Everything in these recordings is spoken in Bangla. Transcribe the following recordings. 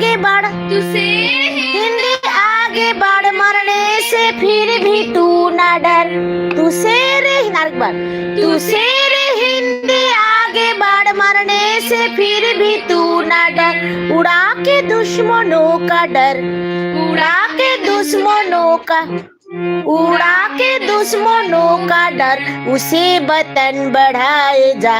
आगे बढ़। तुझसे हिंदी आगे बढ़ मरने से फिर भी तू न डर। तू शेर एक बार तू शेर हिंदी आगे बढ़ मरने से फिर भी तू न डर। उड़ा के दुश्मनों का डर। उड़ा के दुश्मनों का उड़ा के दुश्मनों का डर। उसे बतन बढ़ाए जा।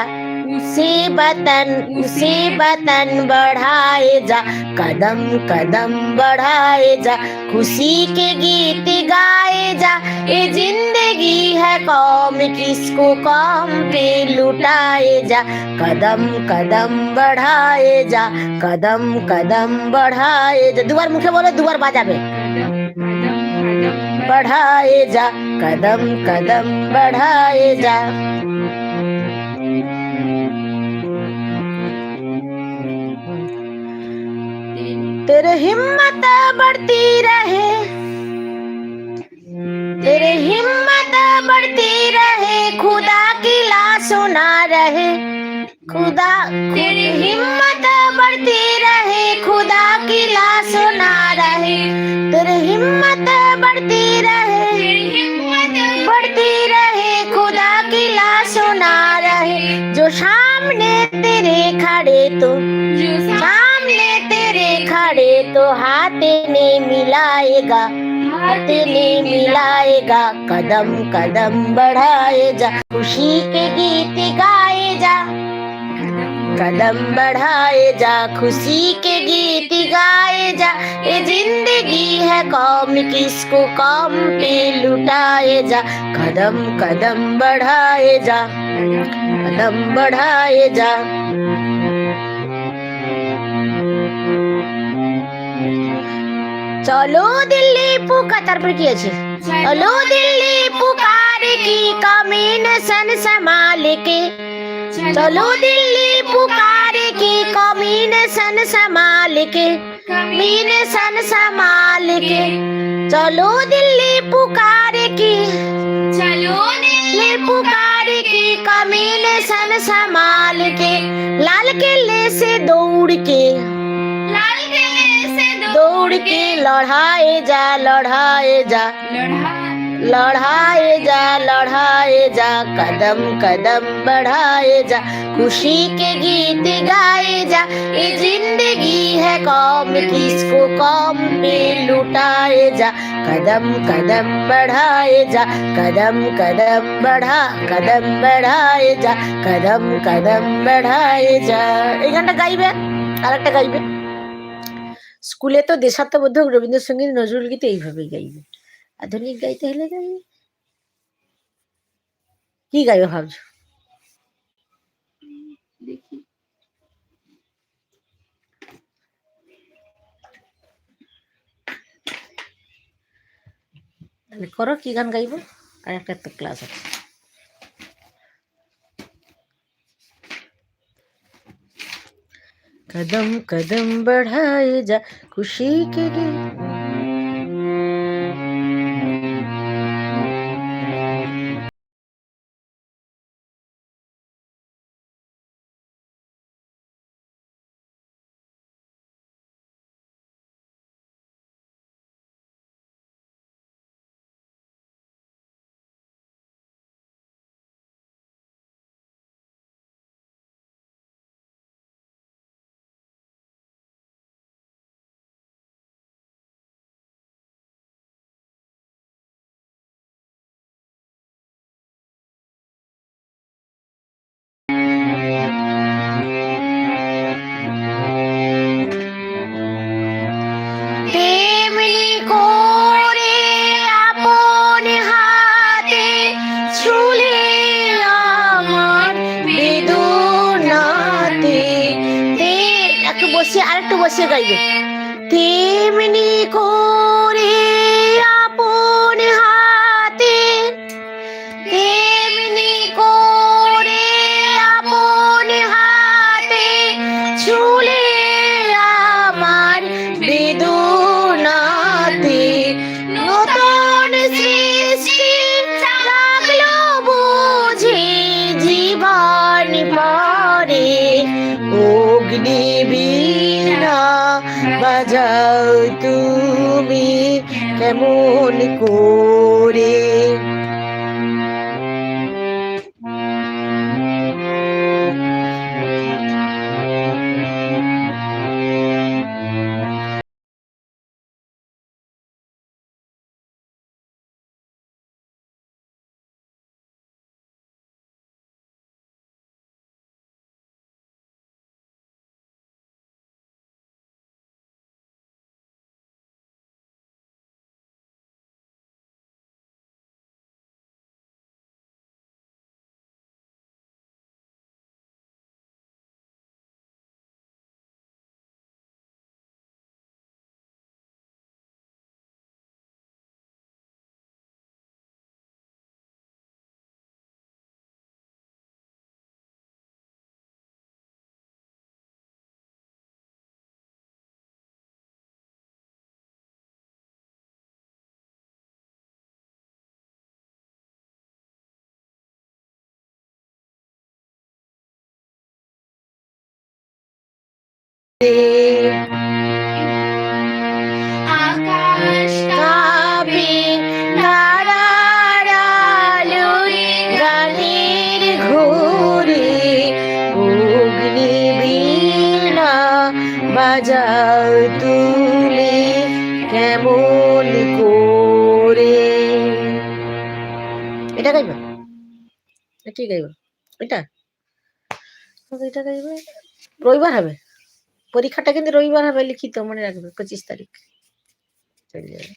उसे बतन उसे बतन बढ़ाए जा, कदम कदम बढ़ाए जा, खुशी के गीत गाए जा। ये ज़िंदगी है कौम, किसको कौम पे लुटाए जा? कदम कदम बढ़ाए जा, कदम कदम बढ़ाए जा। दुबार मुखे बोलो, दुबार बाजाबे बढ़ाए जा, कदम कदम बढ़ाए जा। तेरे हिम्मत बढ़ती रहे। तेरे हिम्मत बढ़ती रहे। खुदा की लाशों ना रहे। खुदा, तेरी हिम्मत बढ़ती रहे। खुदा की लाशों ना रहे। तेरे हिम्मत बढ़ती रहे। बढ़ती रहे। खुदा की लाशों ना रहे। जो सामने तेरे खड़े तो जो सामने खड़े तो हाथ ने मिलाएगा, हाथ ने मिलाएगा, कदम कदम बढ़ाए जा। खुशी के गीत गाए जा, कदम बढ़ाए जा। खुशी के गीत गाए जा, ये ज़िंदगी है कौम किसको कौम पे लुटाए जा। कदम कदम बढ़ाए जा, कदम बढ़ाए जा। চলো দিল্লি পুকা তারপর কি আছে চলো দিল্লি পুকার কি কমিন সন সমাল के चलो दिल्ली पुकार की कमीन सन संभाल के कमीन सन संभाल के चलो दिल्ली पुकार की चलो दिल्ली पुकार की कमीन सन संभाल के लाल किले से दौड़ के लाल किले से दौड़ के लड़ाए जा लड़ाए जा लड़ा लड़ाए जा लड़ाए जा कदम कदम बढ़ाए जा खुशी के गीत गाए जा ये जिंदगी है कौम किसको कौम पे लुटाए जा कदम कदम बढ़ाए जा कदम कदम बढ़ा कदम बढ़ाए जा कदम कदम बढ़ाए जा এই গানটা গাইবে আর একটা গাইবে স্কুলে তো দেশাত্মবোধক রবীন্দ্রসঙ্গীত নজরুল গীত এইভাবেই গাইবে। আধুনিক গাইতে হলে গাইবে কি গাইবে ভাবছ? দেখি। করো কি গান গাইবো? আর একটা ক্লাস আছে। कदम कदम बढ़ाए जा खुशी के लिए। বসে আরেকটু বসে বাজাও তুমি কেমন করে? এটা গাইবা? কি গাইবা? এটা? এটা গাইবে? রবিবার হবে। পরীক্ষাটা কিন্তু রবিবার হবে লিখিত মনে রাখবে পঁচিশ তারিখ। চলে যাবে।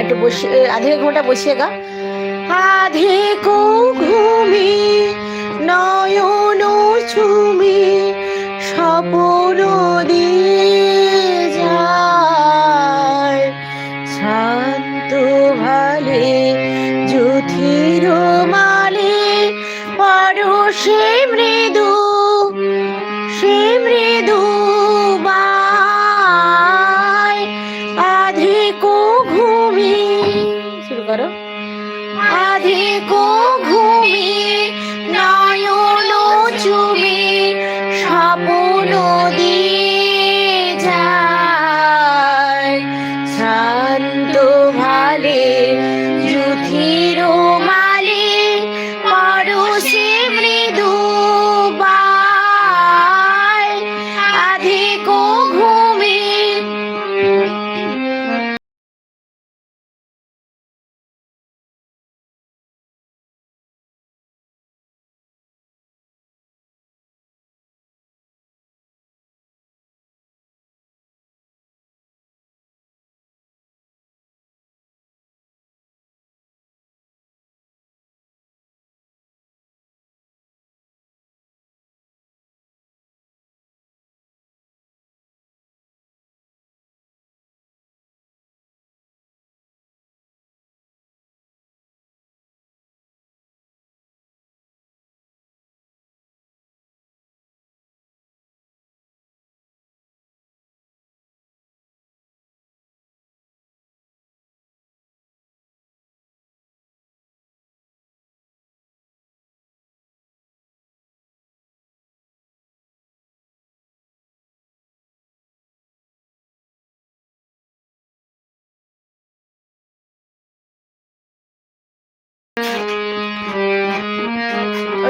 একটু বসে আধে ঘণ্টা বসিয়ে গা। আধে কো ঘুমি নয়ন ছুমি স্বপন দিয়ে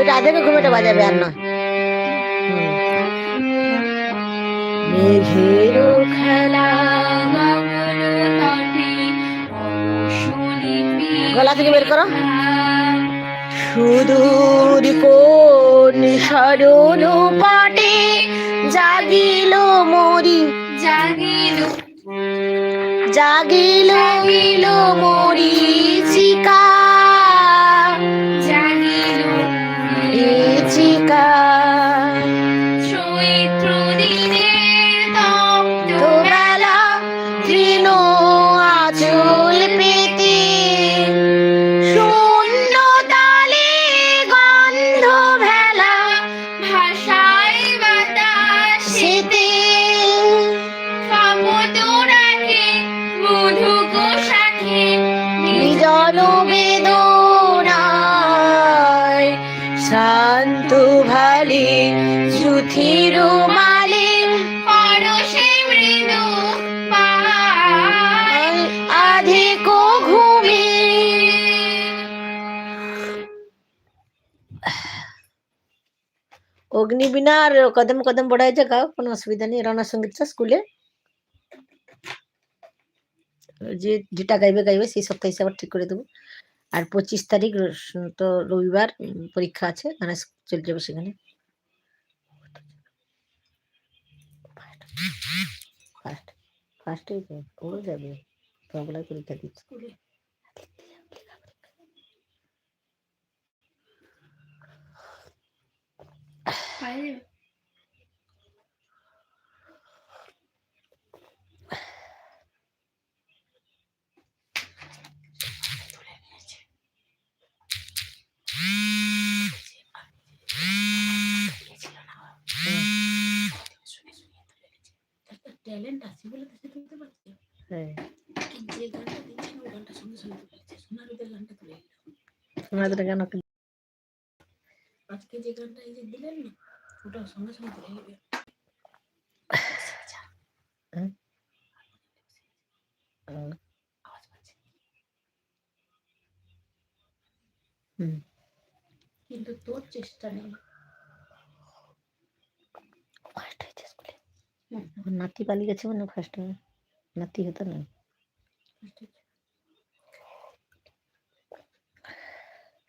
রাধেকে ঘুমেটা বাজাবে আর নয়। হুম। মেঘের খেলা গলা থেকে বের করো। সুদূর কোন সরল পাটে জাগিল মরি। জাগিল। জাগিল মরি। অগ্নিবীণা আর কদম কদম বড়াইছে গাও, কোনো অসুবিধা নেই। রনা সংগীত স্কুলে। যে যেটা গাইবে গাইবে, সেই সপ্তাহে হিসেবে ঠিক করে দেবো। আর পঁচিশ তারিখ তো রবিবার পরীক্ষা আছে। মানে চলে যাবে সেখানে। ফার্স্ট, ফার্স্টে ও যাবে। তবলায় পরীক্ষা দিচ্ছে। ট্যালেন্ট আছে বলে তো সে তুলতে পারছে হ্যাঁ যে গানটা দিচ্ছিল ওই গানটা সঙ্গে সঙ্গে তুলেছে সোনারুদের গানটা তুলে দিল। আমাদের কেন আজকে যে গানটা এই যে দিলেন না ওটা সঙ্গে সঙ্গে হ্যাঁ? হুম। কিন্তু তোর চেষ্টা নেই ফার্স্ট হয়েছে স্কুলে নাতি পালিয়ে গেছে মানে ফার্স্ট নাতি হতো না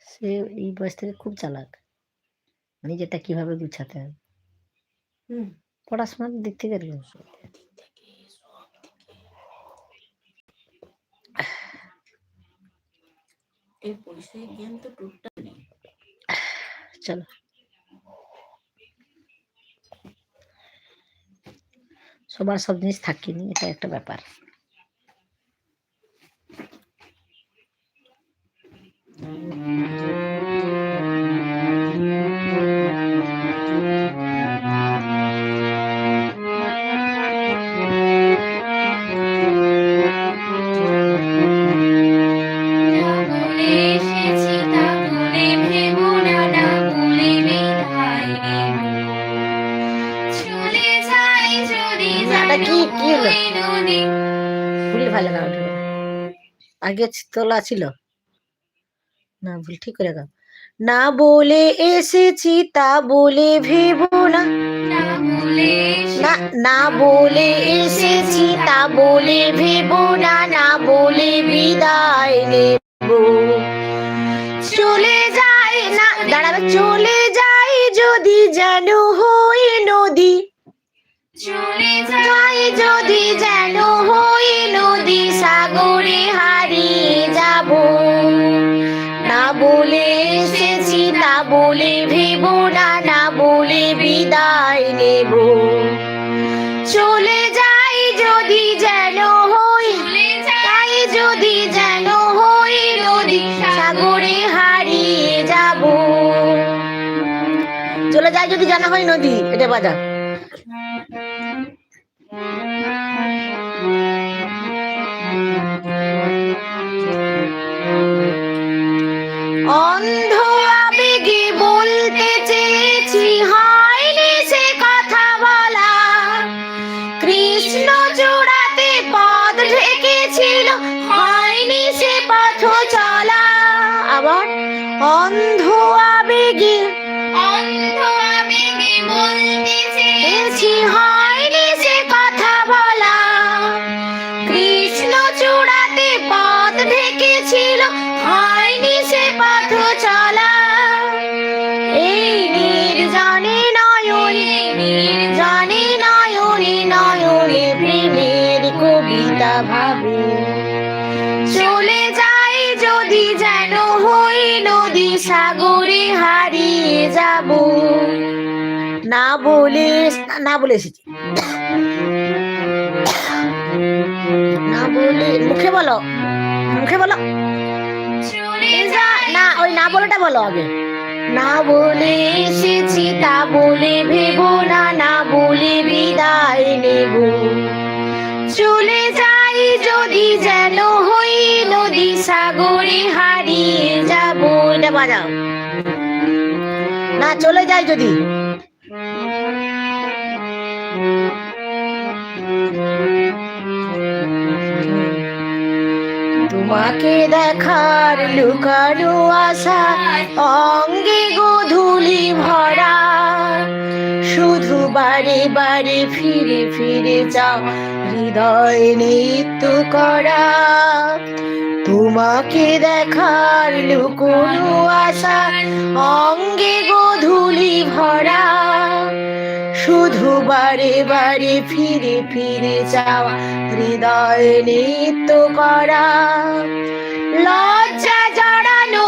সে এই বয়স থেকে খুব চালাক নিজেটা কীভাবে গুছাতে হবে পড়াশোনার দিক থেকে এই পরিচয় জ্ঞান তো নেই। চলো। সবার সব জিনিস থাকেনি এটা একটা ব্যাপার। যদি কি- কি হলো? ভুল ভালো গাও আগে তোলা ছিল। না, ভুল, ঠিক করে গাও। না বলে এসেছি, তা বলে ভেবো না। না বলে এসেছি, তা বলে ভেবো না। না বলে বিদায় নেব। চলে যায় না দাঁড়াবে চলে যাই যদি যেন হই নদী। চলে যাই যদি যেন হই নদী সাগরে হারিয়ে যাব না বলে এসেছি না বলে ভেবো না না বলে বিদায় নেব। চলে যাই যদি যেন হই যাই তাই যদি যেন হই নদী সাগরে হারিয়ে যাব। চলে যায় যদি জানা হয় নদী এটা বাজা। অন্ধ চূড়াতে পথ ঢেকেছিল হয়নি সে পথ চলা। এই নির্জনে নয়নে নির্জনে নয়নে নয়নে প্রেমের কবিতা ভাবে। চলে যাই যদি যেন হই নদী সাগরে হারিয়ে যাব। না বলে না বলে এসেছি। বলে মুখে বলো। মুখে বলো। চলে যা না ওই না বলাটা বলো আগে। না বলে এসেছি তা বলে ভেবো না না বলে বিদায় নেব। চলে যাই যদি যেন হই নদী সাগরে হারিয়ে যাব। এটা বাজাও। না চলে যায় যদি। তোমাকে দেখার লুকানো আশা অঙ্গে গোধূলি ভরা। শুধু বারে বারে ফিরে ফিরে যাও হৃদয় নৃত্য করা। তোমাকে দেখার লুকোনো আশা, অঙ্গে গোধূলি ভরা। শুধু বারে বারে ফিরে ফিরে যাওয়া, হৃদয় নৃত্য করা। লজ্জা জড়ানো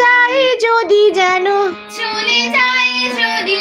যায় যদি যেন। চলে যাই যদি